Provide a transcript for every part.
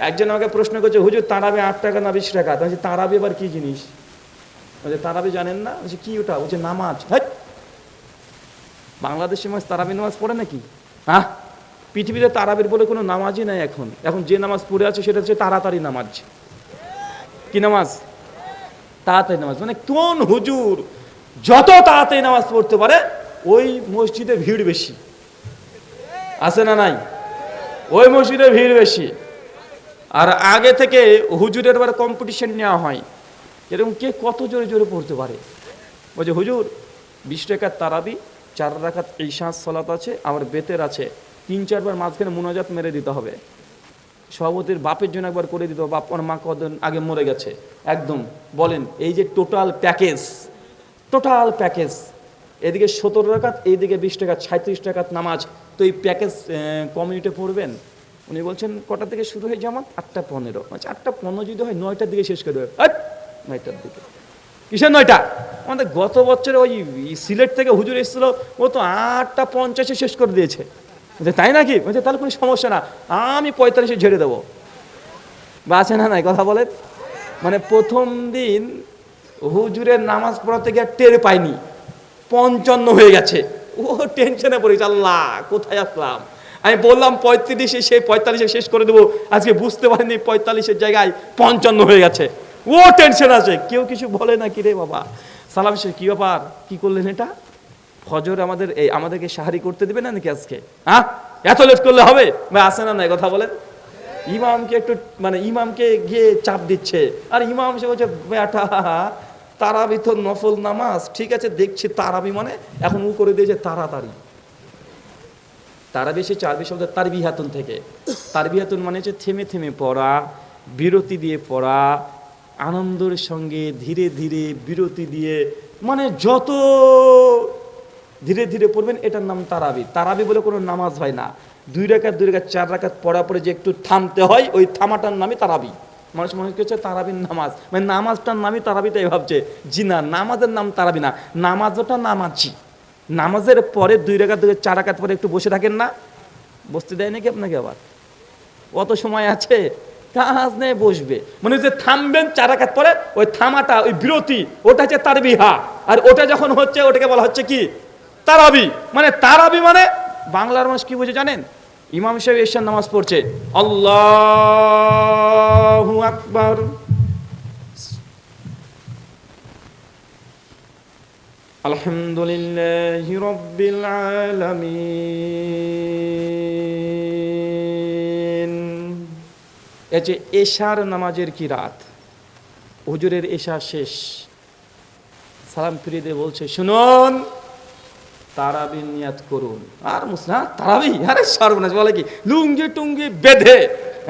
একজন আমাকে প্রশ্ন করছে, হুজুর, তারাবি আট টাকা না বিশ টাকা? বলছি, তারাবি আবার কি জিনিস? বলছে, তারাবি জানেন না? বলছে, কি ওটা? বলছে, নামাজ। হ্যাঁ বাংলাদেশে মাস তারাবি নামাজ পড়ে নাকি? হ্যাঁ? পৃথিবীতে তারাবির বলে কোনো নামাজই নাই এখন। এখন যে নামাজ পড়ে আছে, সেটা হচ্ছে তাড়াতাড়ি নামাজ। কি নামাজ? তাড়াতাড়ি নামাজ। মানে কোন হুজুর যত তাড়াতাড়ি নামাজ পড়তে পারে, ওই মসজিদে ভিড় বেশি। আছে না নাই? ওই মসজিদে ভিড় বেশি। আর আগে থেকে হুজুরের এবার কম্পিটিশন নেওয়া হয়। এরকম কে কত জোরে জোরে পড়তে পারে? বলছে হুজুর, বিশ টাকার তারাবি, চার রাখাত ঈশাস সলাত আছে আবার বেতের আছে। তিন চারবার মাঝখানে মোনাজাত মেরে দিতে হবে। সভাপতির বাপের জন্য একবার করে দিতে হবে, বাপ আমার মা কদিন আগে মরে গেছে। একদম, বলেন, এই যে টোটাল প্যাকেজ টোটাল প্যাকেজ এদিকে সতেরো টাকাত এইদিকে বিশ টাকা সাঁত্রিশ টাকাত নামাজ। তো এই প্যাকেজ কমিউনিটি পড়বেন? উনি বলছেন, কটা থেকে শুরু হয় জামাত? আটটা পনেরো। আটটা পনেরো যদি হয়, নয়টার দিকে শেষ করে! নয়টার দিকে। কিসের নয়টা? আমাদের গত বছরে ওই সিলেট থেকে হুজুর এসেছিল, ও তো আটটা পঞ্চাশে শেষ করে দিয়েছে। তাই নাকি? বলছে, তাহলে কোনো সমস্যা না, আমি পঁয়তাল্লিশে ঝেড়ে দেবো। বা আছে না নাই? কথা বলে মানে প্রথম দিন হুজুরের নামাজ পড়াতে গিয়ে টের পাইনি। পঞ্চান্ন হয়ে গেছে। ও টেনশনে পড়েছে, আল্লাহ, কোথায় আসলাম? আমি বললাম পঁয়ত্রিশে, সেই পঁয়তাল্লিশে শেষ করে দেবো। আজকে বুঝতে পারিনি পঁয়তাল্লিশের জায়গায় পঞ্চান্ন হয়ে গেছে। ও টেনশন আছে। কেউ কিছু বলে না কি রে বাবা? সালাম শেখ, কি ব্যাপার? কি করলেন এটা? ফজর আমাদের এই, আমাদেরকে সাহারি করতে দেবে না নাকি আজকে? হ্যাঁ? এত লেট করলে হবে? ভাই আসে না নাই? কথা বলেন। ইমামকে একটু মানে ইমামকে গিয়ে চাপ দিচ্ছে। আর ইমাম সে বলছে, বেটা, তারাবি তো নফল নামাজ। ঠিক আছে, দেখছি তারাবি মানে এখন উ করে দিয়েছে তাড়াতাড়ি। তারাবি সে চারবি শব্দ তারবি হাতুন থেকে। তারবি হাতুন মানে হচ্ছে থেমে থেমে পড়া, বিরতি দিয়ে পড়া, আনন্দের সঙ্গে ধীরে ধীরে বিরতি দিয়ে মানে যত ধীরে ধীরে পড়বেন, এটার নাম তারাবি। তারাবি বলে কোনো নামাজ হয় না। দুই রাকাত দুই রাকাত চার রাকাত পড়া পরে যে একটু থামতে হয়, ওই থামাটার নামই তারাবি। মানুষ মনে করছে তারাবির নামাজ। মানে নামাজটার নামই তারাবি, তাই ভাবছে। জি না, নামাজের নাম তারাবি না। নামাজ ওটা নামাজি। নামাজের পরে দুই দুই রাকাত, চার রাকাত পরে একটু বসে থাকেন না? বসতে দেয় নাকি আপনাকে আবার? অত সময় আছে কাজ নেই বসবে। মানে যে থামবেন চার রাকাত পরে ওই থামাটা ওই বিরতি ওটা হচ্ছে তার বিহা আর ওটা যখন হচ্ছে ওটাকে বলা হচ্ছে কি? তারাবি। মানে তারাবি মানে বাংলার মানুষ কি বুঝে জানেন? ইমাম সাহেব এশার নামাজ পড়ছে আল্লাহু আকবার। আলহামদুলিল্লাহ রব্বিল আলামিন। এই যে এশার নামাজের কি রাত? হুজুরের এশা শেষ। সালাম ফিরিয়ে বলছে, শুনুন তারাবি নিয়াত করুন। আর মুসলা তারাবি আরে সর্বনাশ। বলে কি? লুঙ্গি টুঙ্গি বেঁধে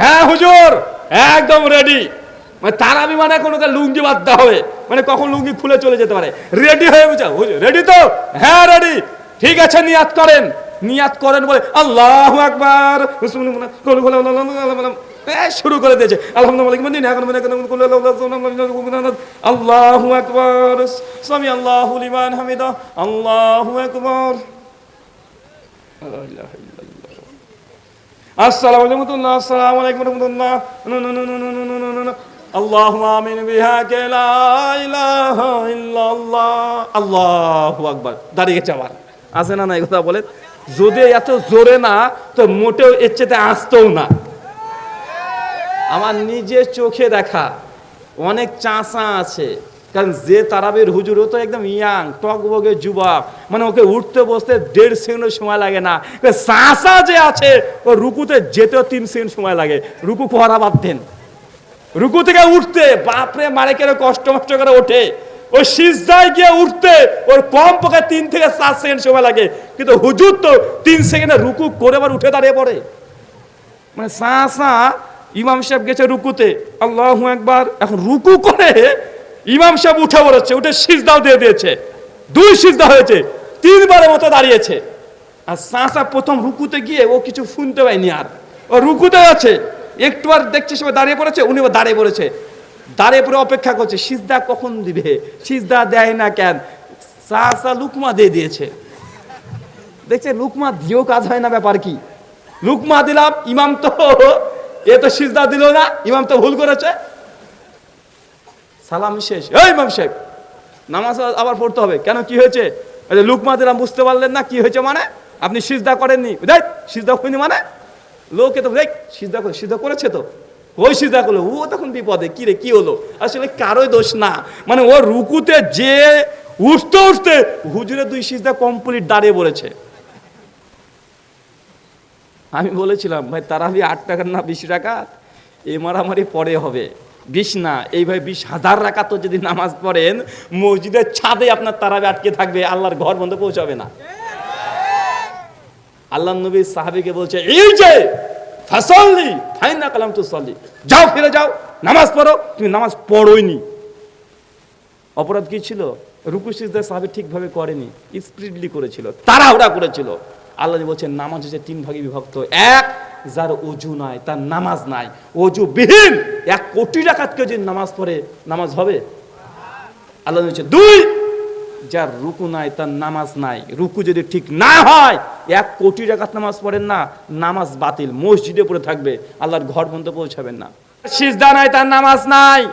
হ্যাঁ হুজুর, একদম রেডি মানে তারাবি মানে কোনো লুঙ্গি বাঁধতে হবে মানে কখন লুঙ্গি খুলে চলে যেতে পারে রেডি হয়ে বুঝা রেডি তো হ্যাঁ রেডি ঠিক আছে নিয়াত করেন নিয়াত করেন বলে আল্লাহ আকবার শুরু করে দিয়েছে আলহামদুলিল্লাহ আল্লাহু আকবার সামি আল্লাহু আল্লাহু আকবার আসসালামু আলাইকুম আসসালামু আলাইকুম আল্লাহু আমিন বিহাকে লা ইলাহা ইল্লাল্লাহ। আল্লাহু আকবার। দাঁড়িয়ে গেছে আবার। আছে না না কথা বলে? যদি এত জোরে না, তো মোটেও এর চেতে আসতেও না। আমার নিজের চোখে দেখা অনেক চাষা আছে। কারণ যে তারাবির হুজুর তো একদম ইয়াং, টকবগে যুবক। মানে ওকে উঠতে বসতে দেড় সেকেন্ডের সময় লাগে না। চাষা যে আছে, ও রুকুতে যেতেও তিন সেকেন্ড সময় লাগে। রুকু কোহারা বাদ দেন। রুকু থেকে উঠতে, বাপরে, মারে কেন কষ্ট মষ্ট করে ওঠে? ওই সিজদায় গিয়ে উঠতে, ওর কম পক্ষে তিন থেকে চার সেকেন্ড সময় লাগে। কিন্তু হুজুর তো তিন সেকেন্ডে রুকু করে আবার উঠে দাঁড়িয়ে পড়ে। মানে সাঁ ইমাম সাহেব গেছে রুকুতে। আল্লাহ একবার এখন রুকু করে ইমাম সাহেব উঠে পড়েছে, উঠে সিজদাও দিয়ে দিয়েছে। দুই সিজদা হয়েছে, তিনবারের মতো দাঁড়িয়েছে। আর সাঁ প্রথম রুকুতে গিয়ে ও কিছু শুনতে পায়নি আর। ও রুকুতে আছে। একটু আর দেখছে সবাই দাঁড়িয়ে পড়েছে উনি দাঁড়িয়ে পড়েছে। দাঁড়িয়ে পড়ে অপেক্ষা করছে, সিজদা কখন দিবে? সিজদা দেয় না কেন? সাহসা লুকমা দিয়ে দিয়েছে। দেখছে, লুকমা দিয়েও কাজ হয় না, ব্যাপার কি? লুকমা দিলাম, ইমাম তো, এ তো সিজদা দিল না, ইমাম তো ভুল করেছে। সালাম শেষ। এই ইমাম শেখ নামাজ আবার পড়তে হবে। কেন, কি হয়েছে? লুকমা দিলাম, বুঝতে পারলেন না, কি হয়েছে মানে? আপনি সিজদা করেননি। সিজদা করিনি মানে? লোকে তো দেখ সিজদা করে, সিজদা করেছে তো? ওই সিজদা করল। ও তখন বিপদে, কি রে, কি হলো? আসলে কারোই দোষ না। মানে ও রুকুতে যে উঠতে উঠতে হুজুরের দুই সিজদা কমপ্লিট দাঁড়িয়ে পড়েছে। আমি বলেছিলাম, ভাই, তারাবি আট টাকার না বিশ টাকা? এ মারামারি পরে হবে। বিশ না এইভাবে বিশ হাজার রাখা তো যদি নামাজ পড়েন, মসজিদের ছাদে আপনার তারাবি আটকে থাকবে, আল্লাহর ঘর বন্ধ পৌঁছাবে না। আল্লাহ নবী সাহাবিকে বলছে, এই যে, ফাসল্লি ফাইনা কালাম তো সল্লি যাও ফিরে যাও, নামাজ পড়ো। তুমি নামাজ পড়োইনি। অপরাধ কি ছিল? রুকু সিজদা সাহাবি ঠিকভাবে করেনি, স্পিডলি করেছিল, তাড়াহুড়া করেছিল। আল্লাহ বলছেন, নামাজ হচ্ছে তিন ভাগে বিভক্ত, এক যার অজু নাই, তার নামাজ নাই অজু বিহীন এক কোটি টাকাত কেউ যদি নামাজ পড়ে, নামাজ হবে? আল্লাহ বলছে দুই যার রুকু নাই, তার নামাজ নাই। রুকু যদি ঠিক না হয়, এক কোটি টাকাত নামাজ পড়েন না, নামাজ বাতিল, মসজিদে পড়ে থাকবে, আল্লাহর ঘর পর্যন্ত পৌঁছাবেন না। সিজদা নাই, তার নামাজ নাই।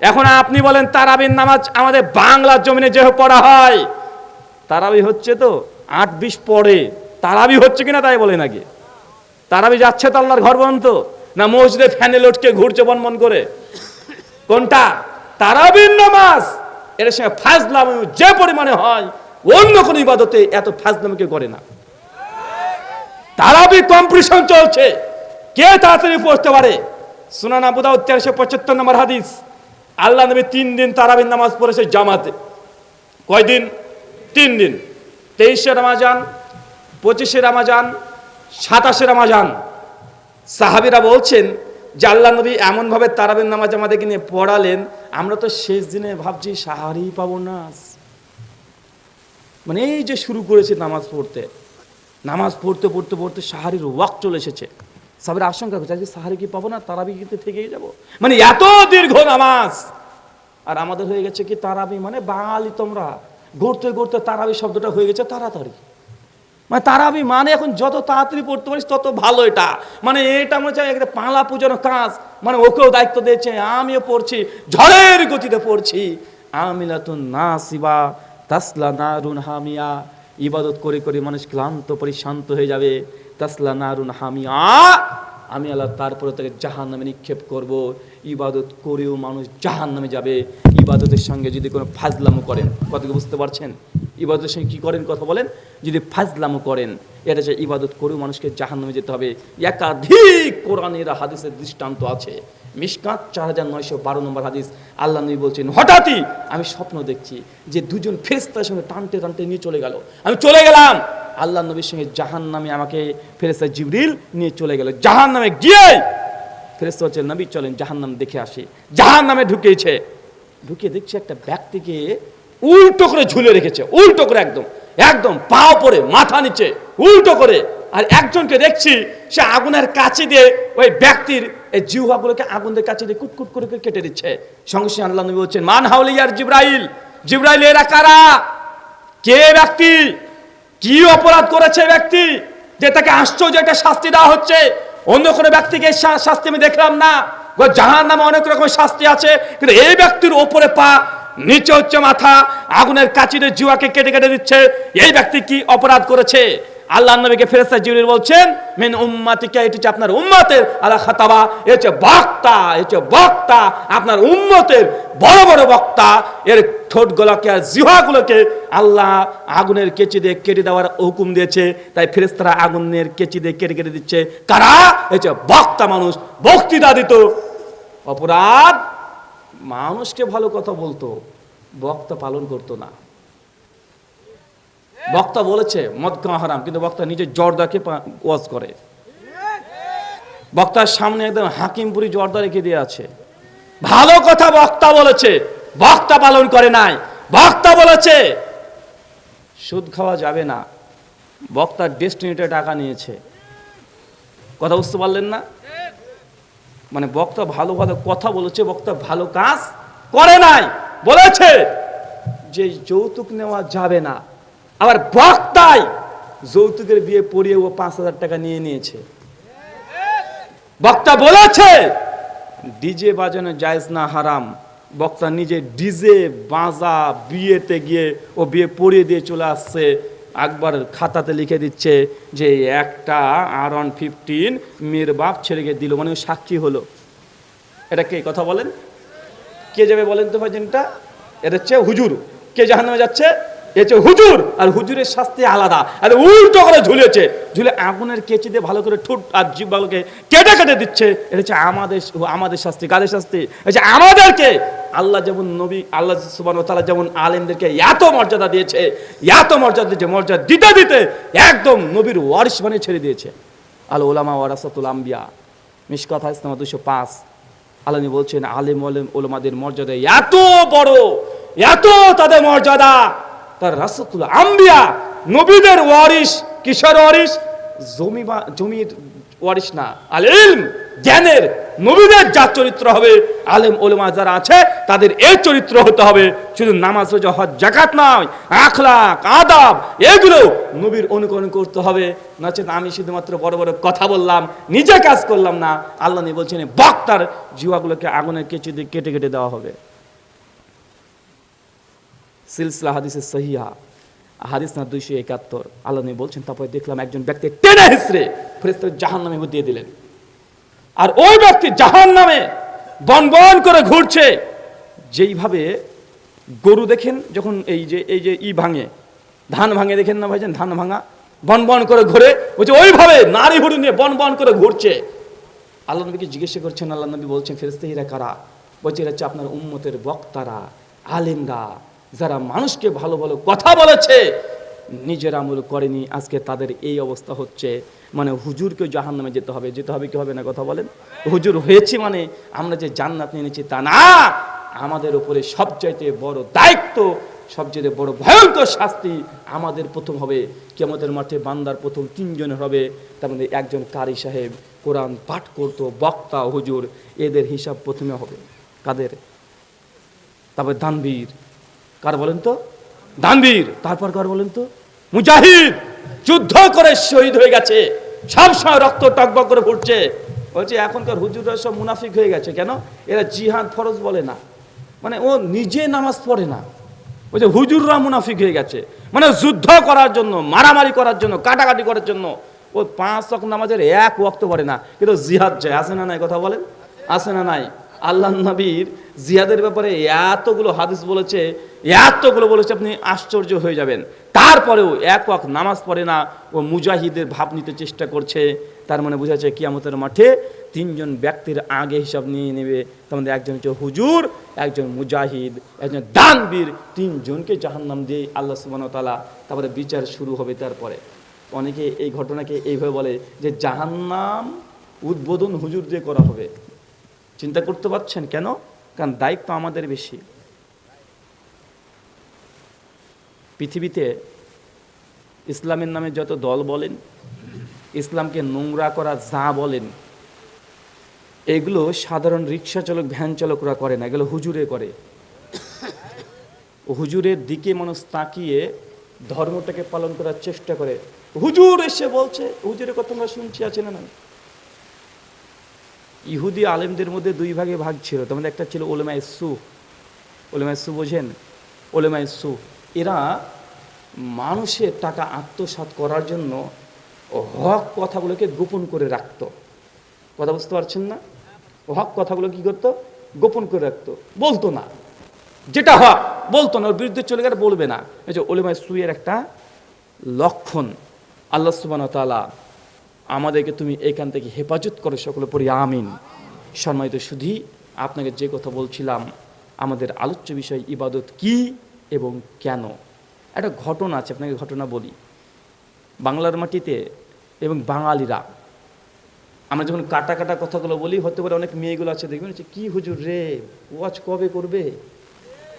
এখন আপনি বলেন, তারাবির নামাজ আমাদের বাংলার জমিনে যে পড়া হয়। তারাবি হচ্ছে তো, আট বিশ পড়ে। তারাবি হচ্ছে কিনা তাই বলে নাকি তারাবি যাচ্ছে তো আল্লাহর ঘর বন্ধ না মসজিদে ফ্যানে লটকে ঘুরছে বনবন করে। কোনটা? তারাবির নামাজ। এর সঙ্গে ফাজলাম যে পরিমাণে হয়, অন্য কোন ইবাদতে এত ফাজলামকে করে না। তারাবি কম্পিটিশন চলছে। কে তাড়াতাড়ি পড়তে পারে? সুনান আবু দাউদ তেরোশো পঁচাত্তর নম্বর হাদিস। আল্লাহ নবী তিন দিন তারাবির নামাজ পড়েছে জামাতে। কয়দিন? তিন দিন। তেইশে রামাজান, পঁচিশে রামাজান, সাতাশে রামাজান। সাহাবিরা বলছেন যে আল্লাহ নবী এমনভাবে তারাবির নামাজ আমাদেরকে নিয়ে পড়ালেন, আমরা তো শেষ দিনে ভাবছি সাহারি পাবো না। মানে এই যে শুরু করেছে নামাজ পড়তে নামাজ পড়তে পড়তে পড়তে সাহারির ওয়াক চলে এসেছে। সাহেবের আশঙ্কা করছে, আজকে সাহারি কি পাবো না, তারাবি কিন্তু থেকেই যাব। মানে এত দীর্ঘ নামাজ! আর আমাদের হয়ে গেছে কি তারাবি মানে বাঙালি তোমরা। ঘুরতে ঘুরতে তারাবি শব্দটা হয়ে গেছে তাড়াতাড়ি। মানে তারাবি মানে এখন যত তাড়াতাড়ি পড়তে পারিস, তত ভালো এটা। মানে এটা মনে হচ্ছে একটা পালা পুজোর কাজ। মানে ওকেও দায়িত্ব দিয়েছে, আমিও পড়ছি, ঝড়ের গতিতে পড়ছি। আমিলাতুন নাসিবা, তাসলা নারুন হামিয়া। ইবাদত করে করে মানুষ ক্লান্ত, পরিশান্ত হয়ে যাবে। তাসলা নারুন হামিয়া। আমি আল্লাহ তারপরে তাকে জাহান নামে নিক্ষেপ করব। ইবাদত করেও মানুষ জাহান নামে যাবে। ইবাদতের সঙ্গে যদি কোনো ফাজলামো করেন, কথা বুঝতে পারছেন? ইবাদতের সঙ্গে কী করেন? কথা বলেন। যদি ফাজলামো করেন, এটা যে ইবাদত করেও মানুষকে জাহান নামে যেতে হবে। একাধিক কোরআনের হাদিসের দৃষ্টান্ত আছে। মিসকাত চার হাজার নয়শো বারো নম্বর হাদিস। আল্লাহ নবী বলছেন, হঠাৎই আমি স্বপ্ন দেখছি যে দুজন ফেরেস্তার সঙ্গে টানতে টানতে নিয়ে চলে গেল। আমি চলে গেলাম। আল্লাহ নবীর সঙ্গে জাহান নামে আমাকে ফেরেস্তা জিবরিল নিয়ে চলে গেল। জাহান নামে গিয়ে ফেরেস্তা হচ্ছে নবী চলেন জাহান নাম দেখে আসি। জাহান নামে ঢুকিয়েছে ঢুকিয়ে দেখছি একটা ব্যক্তিকে উল্টো করে ঝুলে রেখেছে, উল্টো করে একদম একদম পা পরে মাথা নিচে, উল্টো করে। আর একজনকে দেখছি, সে আগুনের কাছে দিয়ে ওই ব্যক্তির, এই জিহ্বাগুলোকে আগুনের কাছে দিয়ে কুটকুট করে কেটে দিচ্ছে। সঙ্গে সঙ্গে আল্লাহ নবী বলছেন, মান হাউলিয়ার জিব্রাইল জিব্রাইল এরা কারা? কে ব্যক্তি? কি অপরাধ করেছে ব্যক্তি যে তাকে আশ্চর্য একটা শাস্তি দেওয়া হচ্ছে? অন্য কোনো ব্যক্তিকে শাস্তি আমি দেখলাম না। জাহান নামে অনেক রকমের শাস্তি আছে, কিন্তু এই ব্যক্তির ওপরে পা নিচে হচ্ছে মাথা, আগুনের কাচিরে জুয়াকে কেটে কেটে দিচ্ছে। এই ব্যক্তি কি অপরাধ করেছে? আল্লাহ নবীকে ফেরেস্তা জিবরিল বলছেন, মেন উম্মাতিকে এটি হচ্ছে আপনার উম্মতের আল্লাহ খাতাবা, এ হচ্ছে বক্তা, এ হচ্ছে বক্তা, আপনার উম্মতের বড় বড় বক্তা। এর ঠোঁটগুলোকে আর জিহাগুলোকে আল্লাহ আগুনের কেচি দিয়ে কেটে দেওয়ার হুকুম দিয়েছে। তাই ফেরেস্তারা আগুনের কেচি দিয়ে কেটে কেটে দিচ্ছে। কারা? এ হচ্ছে বক্তা মানুষ, বক্তৃতা দিত। অপরাধ মানুষকে ভালো কথা বলতো, বক্তা পালন করতো না। বক্তা বলেছে মদ খাওয়া হারাম, কিন্তু বক্তা নিজের জর্দাকে ওয়াজ করে। বক্তার সামনে একদম হাকিমপুরি জর্দা রেখে দিয়ে আছে। ভালো কথা বক্তা বলেছে, বক্তা পালন করে নাই। বক্তা বলেছে, সুদ খাওয়া যাবে না। বক্তার ডেস্টিনিতে টাকা নিয়েছে। কথা বুঝতে পারলেন না? মানে বক্তা ভালো ভালো কথা বলেছে, বক্তা ভালো কাজ করে নাই। বলেছে যে যৌতুক নেওয়া যাবে না। আবার বক্তাই যৌতুকের বিয়ে পড়িয়ে ও পাঁচ হাজার টাকা নিয়ে নিয়েছে। বক্তা বলেছে, ডিজে বাজানো জায়েজ না, হারাম। বক্তা নিজে ডিজে বাজা বিয়েতে গিয়ে ও বিয়ে পড়িয়ে দিয়ে চলে আসছে। একবার খাতাতে লিখে দিচ্ছে যে একটা আর ওয়ান ফিফটিন মেয়ের বাপ ছেলেকে দিল মানে সাক্ষী হলো। এটা কে, কথা বলেন? কে যাবে বলেন তো ভাইজানটা এটা হচ্ছে হুজুর। কে জাহান্নামে যাচ্ছে? এ হচ্ছে হুজুর, আর হুজুরের শাস্তি আলাদা। আর উল্টো করে ঝুলেছে ঝুলে আগুনের কেচি দিয়ে ভালো করে ঠুট আর জিব্বাগুলোকে কেটে কেটে দিচ্ছে। এটা হচ্ছে আমাদের আমাদের শাস্তি। কাদের শাস্তি? হচ্ছে আমাদেরকে। আল্লাহ যেমন নবী, আল্লাহ সুবান তালা যেমন আলেমদেরকে এত মর্যাদা দিয়েছে, এত মর্যাদা দিয়েছে, মর্যাদা দিতে দিতে একদম নবীর ওয়ারিস মানে ছেড়ে দিয়েছে। আল ওলামা ওয়ারাসাতুল আম্বিয়া মিসকাত ইসলামা দুশো পাঁচ। আলানি বলছেন, আলেম ওলেম ওলমাদের মর্যাদা এত বড়, এত তাদের মর্যাদা। তার রাসতুল আম্বিয়া, নবীদের ওয়ারিস কিসের ওয়ারিস জমি জমির ওয়ারিস না, আল ইলম, জ্ঞানের নবীদের যা চরিত্র হবে, আলেম ওলমা যারা আছে, তাদের এই চরিত্র হতে হবে। শুধু নামাজ হজ জাকাত নয়, আখলাক, আদাব, এগুলো নবীর অনুকরণ করতে হবে। নচেত আমি শুধুমাত্র বড় বড় কথা বললাম, নিজে কাজ করলাম না। আল্লাহ নিয়ে বলছেন, বক্তার জিওয়াগুলোকে আগুনের কেচে কেটে কেটে দেওয়া হবে। সিলসিলা হাদিসের সহিয়া হাদিস না দুইশো একাত্তর। আল্লাহ নিয়ে বলছেন, তারপরে দেখলাম একজন ব্যক্তি টেনে হিসড়ে ফেরেস্তার জাহান নামে দিয়ে দিলেন। আর ওই ব্যক্তি জাহান নামে বন বন করে ঘুরছে। যেইভাবে গরু দেখেন, যখন এই যে এই যে ই ভাঙে, ধান ভাঙে, দেখেন না ভাইজান? ধান ভাঙা বন বন করে ঘুরে, বলছে, ওইভাবে নারী হরু নিয়ে বন বন করে ঘুরছে। আল্লাহ নবীকে জিজ্ঞাসা করছেন, আল্লাহ নবী বলছেন ফেরেস্তাহিরা কারা? বলছে, এরা হচ্ছে আপনার উম্মতের বক্তারা, আলেমরা। যারা মানুষকে ভালো ভালো কথা বলেছে, নিজের আমল করেনি। আজকে তাদের এই অবস্থা হচ্ছে। মানে হুজুরকে জাহান নামে যেতে হবে। যেতে হবে কি হবে না কথা বলেন? হুজুর হয়েছে মানে আমরা যে জান্নাত নিয়ে নিচ্ছি তা না। আমাদের উপরে সবচাইতে বড় দায়িত্ব সবচেয়ে বড় ভয়ঙ্কর শাস্তি আমাদের প্রথম হবে। কেমতের মাঠে বান্দার প্রথম তিনজন হবে। তার মধ্যে একজন কারি সাহেব, কোরআন পাঠ করতো, বক্তা, হুজুর। এদের হিসাব প্রথমে হবে। কাদের? তারপর দানবীর। কার বলেন তো? দানবীর। তারপর কার বলেন তো? মুজাহিদ। যুদ্ধ করে শহীদ হয়ে গেছে। সব সময় রক্ত টকবক করে ফুটছে। বলছে, এখনকার হুজুররা সব মুনাফিক হয়ে গেছে কেন? এরা জিহাদ ফরজ বলে না। মানে ও নিজে নামাজ পড়ে না। বলছে, হুজুররা মুনাফিক হয়ে গেছে। মানে যুদ্ধ করার জন্য, মারামারি করার জন্য, কাটাকাটি করার জন্য ও পাঁচ নামাজের এক ওয়াক্ত করে না। কিন্তু জিহাদ যায় আসে না নাই কথা বলেন? আসে না নাই? আল্লাহ নবীর জিহাদের ব্যাপারে এতগুলো হাদিস বলেছে, এতগুলো বলেছে, আপনি আশ্চর্য হয়ে যাবেন। তারপরেও এক ওয়াক নামাজ পড়ে না, ও মুজাহিদের ভাব নিতে চেষ্টা করছে। তার মানে বোঝা যায় কিয়ামতের মাঠে তিনজন ব্যক্তির আগে হিসাব নিয়ে নেবে। তার মধ্যে একজন হচ্ছে হুজুর, একজন মুজাহিদ, একজন দানবীর, তিনজনকে জাহান্নাম দিয়ে আল্লাহ সুবান তালা তারপরে বিচার শুরু হবে তারপরে। অনেকে এই ঘটনাকে এইভাবে বলে যে জাহান্নাম উদ্বোধন হুজুর দিয়ে করা হবে। চিন্তা করতে পারছেন কেন? কারণ দায়িত্ব আমাদের বেশি। পৃথিবীতে ইসলামের নামে যত দল বলেন, ইসলামকে নোংরা করা যা বলেন, এগুলো সাধারণ রিক্সা চালক, ভ্যান চালকরা করে না, এগুলো হুজুরে করে। হুজুরের দিকে মানুষ তাকিয়ে ধর্মটাকে পালন করার চেষ্টা করে। হুজুর এসে বলছে, হুজুরের কথা আমরা শুনছি, আছে না না ইহুদি আলেমদের মধ্যে দুই ভাগে ভাগ ছিল। তার মধ্যে একটা ছিল ওলেমা ইসু ওলেমা ইসু বোঝেন? ওলেমা ইসু এরা মানুষের টাকা আত্মসাৎ করার জন্য হক কথাগুলোকে গোপন করে রাখত। কথা বুঝতে পারছেন না? হক কথাগুলো কি করতো? গোপন করে রাখতো। বলতো না। যেটা হক, বলতো না। ওর বিরুদ্ধে চলে গেলে বলবে না। এই ওলেমা সুইয়ের একটা লক্ষণ। আল্লাহ সুবান তালা আমাদেরকে তুমি এখান থেকে হেফাজত করো সকলে পড়ি আমিন। সম্মানিত শুধু আপনাকে যে কথা বলছিলাম, আমাদের আলোচ্য বিষয় ইবাদত কি এবং কেন? একটা ঘটনা আছে, আপনাকে ঘটনা বলি। বাংলার মাটিতে এবং বাঙালিরা, আমরা যখন কাটা কাটা কথাগুলো বলি, হতে পারে অনেক মেয়েগুলো আছে, দেখবেন যে কি হুজুর রে, ওয়াজ কবে করবে?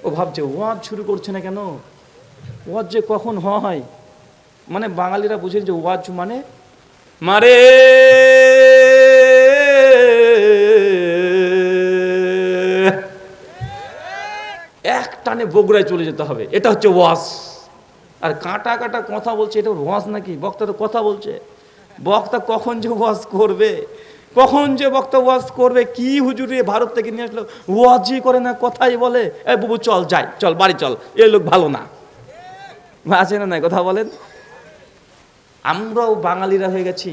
ও ভাবছে, ওয়াজ শুরু করছে না কেন? ওয়াজ যে কখন হয়? মানে বাঙালিরা বুঝেন যে ওয়াজ মানে মারে। এক টানে বগুড়ায় চলে যেতে হবে, এটা হচ্ছে ওয়াজ। আর কাটা কাঁটা কথা বলছে, এটা ওয়াজ নাকি? বক্তা তো কথা বলছে। বক্তা কখন যে ওয়াজ করবে? কখন যে বক্তা ওয়াজ করবে? কি হুজুরে ভারত থেকে নিয়ে আসলো? ওয়াজই করে না, কথাই বলে। এ বুবু, চল, যাই, চল, বাড়ি চল, এ লোক ভালো না। আছে না কথা বলেন। আমরাও বাঙালিরা হয়ে গেছি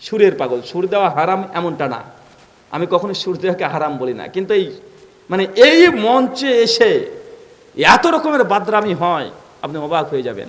সুরের পাগল। সুর দেওয়া হারাম এমনটা না। আমি কখনো সুর দেওয়াকে হারাম বলি না। কিন্তু এই মানে এই মঞ্চে এসে এত রকমের বাদরামি হয়, আপনি অবাক হয়ে যাবেন।